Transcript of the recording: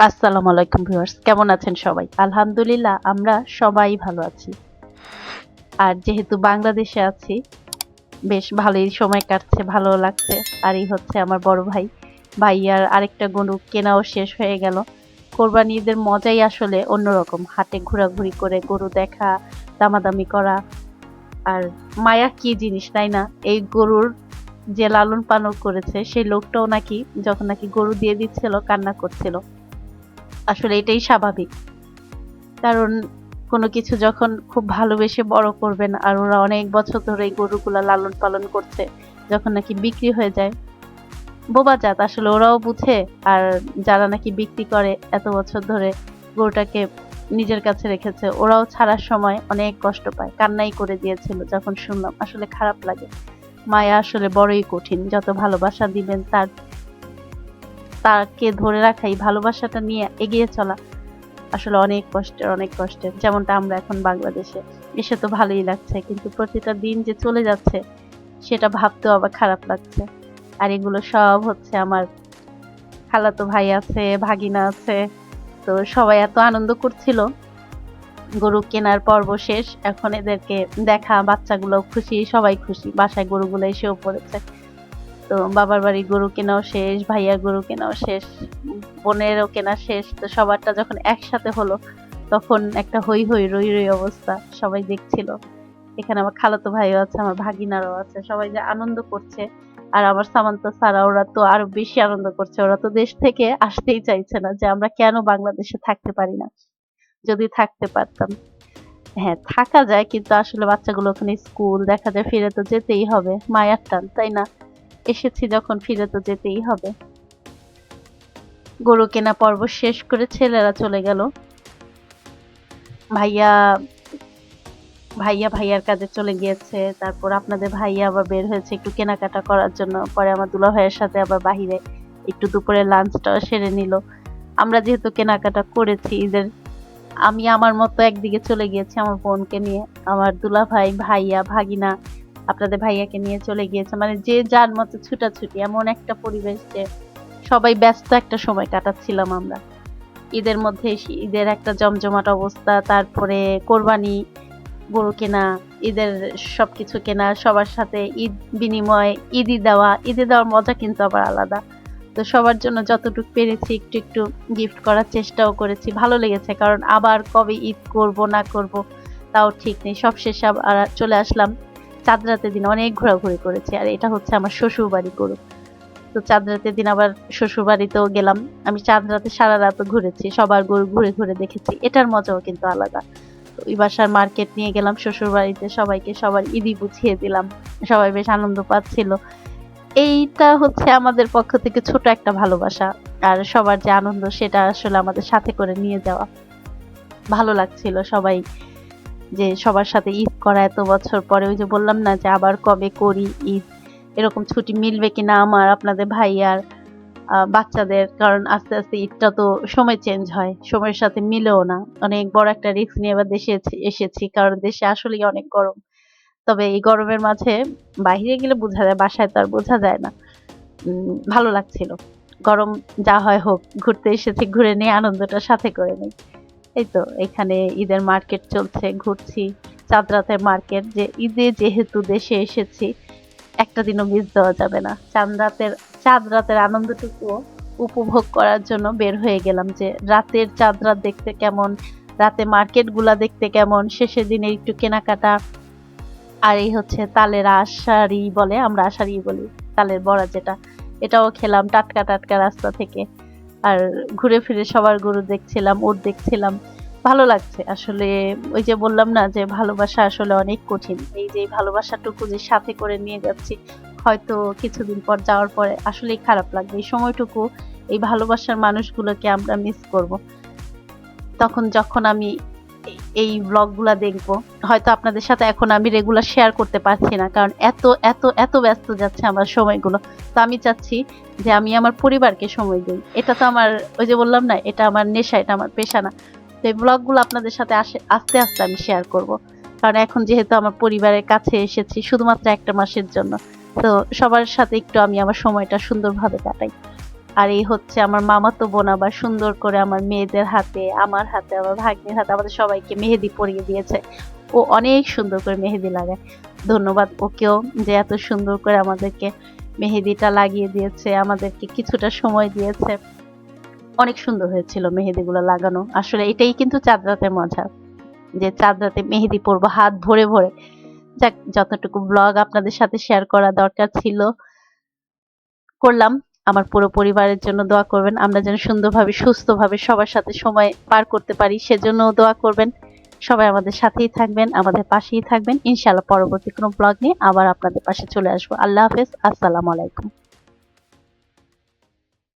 আসসালামু আলাইকুম ভিউয়ার্স, কেমন আছেন সবাই? আলহামদুলিল্লাহ, আমরা সবাই ভালো আছি। আর যেহেতু বাংলাদেশে আছি, বেশ ভালোই সময় কাটছে, ভালো লাগছে। আর এই হচ্ছে আমার বড় ভাই। ভাইয়ার আরেকটা গরু কেনাও শেষ হয়ে গেল। কোরবানি ঈদের মজাই আসলে অন্যরকম। হাটে ঘোরাঘুরি করে গরু দেখা, দামাদামি করা। আর মায়া কি জিনিস, তাই না? এই গরুর যে লালন পালন করেছে, সেই লোকটাও নাকি যখন নাকি গরু দিয়ে দিচ্ছিল, কান্না করছিল। আসলে এটাই স্বাভাবিক। কারণ কোনো কিছু যখন খুব ভালোবেসে বড় করবেন আর ওরা অনেক বছর ধরে এই গরুগুলা লালন পালন করছে, যখন নাকি বিক্রি হয়ে যায়, বোবা জাত আসলে ওরাও বুঝে আর যারা নাকি বিক্রি করে এত বছর ধরে গরুটাকে নিজের কাছে রেখেছে, ওরাও ছাড়ার সময় অনেক কষ্ট পায়, কান্নাই করে দিয়েছিল যখন শুনলাম। আসলে খারাপ লাগে। মায়া আসলে বড়ই কঠিন, যত ভালোবাসা দিবেন তার তাকে ধরে রাখা এই ভালোবাসাটা নিয়ে এগিয়ে চলা আসলে অনেক কষ্টের অনেক কষ্টের। যেমনটা আমরা এখন বাংলাদেশে। এসে তো ভালোই লাগছে, কিন্তু প্রতিটা দিন যে চলে যাচ্ছে, সেটা ভাবতেও আবার খারাপ লাগছে। আর এগুলো সব হচ্ছে আমার খালাতো ভাই আছে, ভাগিনা আছে, তো সবাই এত আনন্দ করছিল। গরু কেনার পর্ব শেষ, এখন এদেরকে দেখা বাচ্চাগুলো খুশি, সবাই খুশি, বাসায় গরুগুলো এসেও পড়েছে। তো বাবার বাড়ি গরু কেনাও শেষ ভাইয়ার গরু কেনাও শেষ, বোনেরও কেনা শেষ। তো সবারটা যখন একসাথে হলো, তখন একটা হই হই, রই রই অবস্থা। সবাই দেখছিল। এখানে আমার খালাতো ভাইও আছে, আমার ভাগিনারও আছে। সবাই যে আনন্দ করছে। আর আমার সামান্ত, সারা, ওরা তো আরও বেশি আনন্দ করছে। ওরা তো দেশ থেকে আসতেই চাইছে না যে আমরা কেন বাংলাদেশে থাকতে পারি না। যদি থাকতে পারতাম। হ্যাঁ থাকা যায়, কিন্তু আসলে বাচ্চাগুলো ওখানে স্কুল, দেখা যায় ফিরে তো যেতেই হবে। মায়ার টান, তাই না? এসেছি যখন ফিরে তো যেতেই হবে। গরু কেনা পর্ব শেষ করে ছেলেরা চলে গেল। ভাইয়া ভাইয়া ভাইয়ার কাজে চলে গিয়েছে। তারপর আপনাদের ভাইয়া আবার বের হয়েছে একটু কেনাকাটা করার জন্য। পরে আমার দুলা ভাইয়ের সাথে আবার বাহিরে একটু দুপুরে লাঞ্চটা সেরে নিল। আমরা যেহেতু কেনাকাটা করেছি ঈদের আমি আমার মতো একদিকে চলে গিয়েছি আমার বোনকে নিয়ে। আমার দুলা ভাই, ভাইয়া, ভাগিনা আপনাদের ভাইয়াকে নিয়ে চলে গিয়েছে। মানে যে যার মতো ছুটাছুটি, এমন একটা পরিবেশ যে সবাই ব্যস্ত একটা সময় কাটাচ্ছিলাম আমরা। ঈদের মধ্যে ঈদের একটা জমজমাট অবস্থা, তারপরে কোরবানি, গরু কেনা, ঈদের সব কিছু কেনা, সবার সাথে ঈদ বিনিময় ঈদি দেওয়া, ঈদে দেওয়ার মজা কিন্তু আবার আলাদা। তো সবার জন্য যতটুকু পেরেছি, একটু একটু গিফট করার চেষ্টাও করেছি। ভালো লেগেছে, কারণ আবার কবে ঈদ করব, না করব, তাও ঠিক নেই। সব শেষে আবার চলে আসলাম। চাঁদ রাতের দিন অনেক ঘোরাঘুরি করেছি, আর এটা হচ্ছে আমার শ্বশুর বাড়ি গরু। তো চাঁদ রাতের দিন আবার শ্বশুর বাড়িতেও গেলাম। আমি চাঁদ রাতে সারা রাত ঘুরেছি, সবার গরু ঘুরে ঘুরে দেখেছি, এটার মজাও কিন্তু আলাদা। তো ওই বাসার মার্কেট নিয়ে গেলাম শ্বশুর বাড়িতে সবাইকে সবার ইদি বুঝিয়ে দিলাম, সবাই বেশ আনন্দ পাচ্ছিল। এইটা হচ্ছে আমাদের পক্ষ থেকে ছোট একটা ভালোবাসা, আর সবার যে আনন্দ সেটা আসলে আমাদের সাথে করে নিয়ে যাওয়া। ভালো লাগছিল সবাই যে সবার সাথে ঈদ করা এত বছর পরে ওই যে বললাম না যে আবার কবে করি ঈদ? এরকম ছুটি মিলবে কিনা আমার আপনাদের ভাইয়ার আহ, বাচ্চাদের? কারণ আস্তে আস্তে ঈদটা তো সময় চেঞ্জ হয় সময়ের সাথে মিলেও না। অনেক বড় একটা রিস্ক নিয়ে এবার দেশে এসেছি- কারণ দেশে আসলেই অনেক গরম। তবে এই গরমের মাঝে বাইরে গেলে বোঝা যায় বাসায় তো আর বোঝা যায় না। ভালো লাগছিল। গরম যা হয় হোক ঘুরতে এসেছি ঘুরে নিয়ে আনন্দটা সাথে করে নেই। এই তো এখানে ঈদের মার্কেট চলছে, ঘুরছি। চাঁদ রাতের মার্কেট যে ঈদে যেহেতু দেশে এসেছি, একটা দিনও মিস দেওয়া যাবে না। চাঁদ রাতের চাঁদ রাতের আনন্দটুকু উপভোগ করার জন্য বের হয়ে গেলাম যে রাতের চাঁদ রাত দেখতে কেমন, রাতে মার্কেটগুলা দেখতে কেমন, শেষের দিনে একটু কেনাকাটা। আর এই হচ্ছে তালের আশারি বলে, আমরা আশারি বলি, তালের বড়া যেটা। এটাও খেলাম টাটকা টাটকা রাস্তা থেকে। আর ঘুরে ফিরে সবার গরু দেখছিলাম, ওর দেখছিলাম। ভালো লাগছে। আসলে ওই যে বললাম না যে ভালোবাসা আসলে অনেক কঠিন। এই যে ভালোবাসাটুকু যে সাথে করে নিয়ে যাচ্ছি, হয়তো কিছুদিন পর যাওয়ার পরে আসলেই খারাপ লাগবে। এই সময়টুকু এই ভালোবাসার মানুষগুলোকে আমরা মিস করব। তখন যখন আমি এই- ব্লগগুলা দেখব। হয়তো আপনাদের সাথে এখন আমি রেগুলার শেয়ার করতে পারছি না, কারণ এত এত এত ব্যস্ত যাচ্ছে আমার সময়গুলো। তো আমি চাচ্ছি যে আমি আমার পরিবারকে সময় দিই। এটা তো আমার, ওই যে বললাম না, এটা আমার নেশা, এটা আমার পেশা না। তো এই ব্লগগুলো আপনাদের সাথে আসে, আস্তে আস্তে আমি শেয়ার করব। কারণ এখন যেহেতু আমার পরিবারের কাছে এসেছি, শুধুমাত্র একটা মাসের জন্য। তো সবার সাথে একটু আমি আমার সময়টা সুন্দরভাবে কাটাই। আর এই হচ্ছে আমার মামাতো বোন আবার সুন্দর করে আমার মেয়েদের হাতে, আমার হাতে, আমার ভাগ্নের হাতে, আমাদের সবাইকে মেহেদি পরিয়ে দিয়েছে। ও অনেক সুন্দর করে মেহেদি লাগায়। ধন্যবাদ ওকেও যে এত সুন্দর করে আমাদেরকে মেহেদিটা লাগিয়ে দিয়েছে, আমাদেরকে কিছুটা সময় দিয়েছে। অনেক সুন্দর হয়েছিল মেহেদিগুলো লাগানো। আসলে এটাই কিন্তু চাঁদ রাতের মজা, যে চাঁদ রাতে মেহেদি পরবো, হাত ভরে ভরে। যাক, যতটুকু ব্লগ আপনাদের সাথে শেয়ার করা দরকার ছিল, করলাম। আমার পুরো পরিবারের জন্য দোয়া করবেন। আমরা যেন সুন্দরভাবে, সুস্থভাবে সবার সাথে সময় পার করতে পারি সেজন্য দোয়া করবেন। সবাই আমাদের সাথেই থাকবেন, আমাদের পাশেই থাকবেন। ইনশাআল্লাহ পরবর্তী কোনো ব্লগ নিয়ে আবার আপনাদের পাশে চলে আসব। আল্লাহ হাফেজ। আসসালামু আলাইকুম।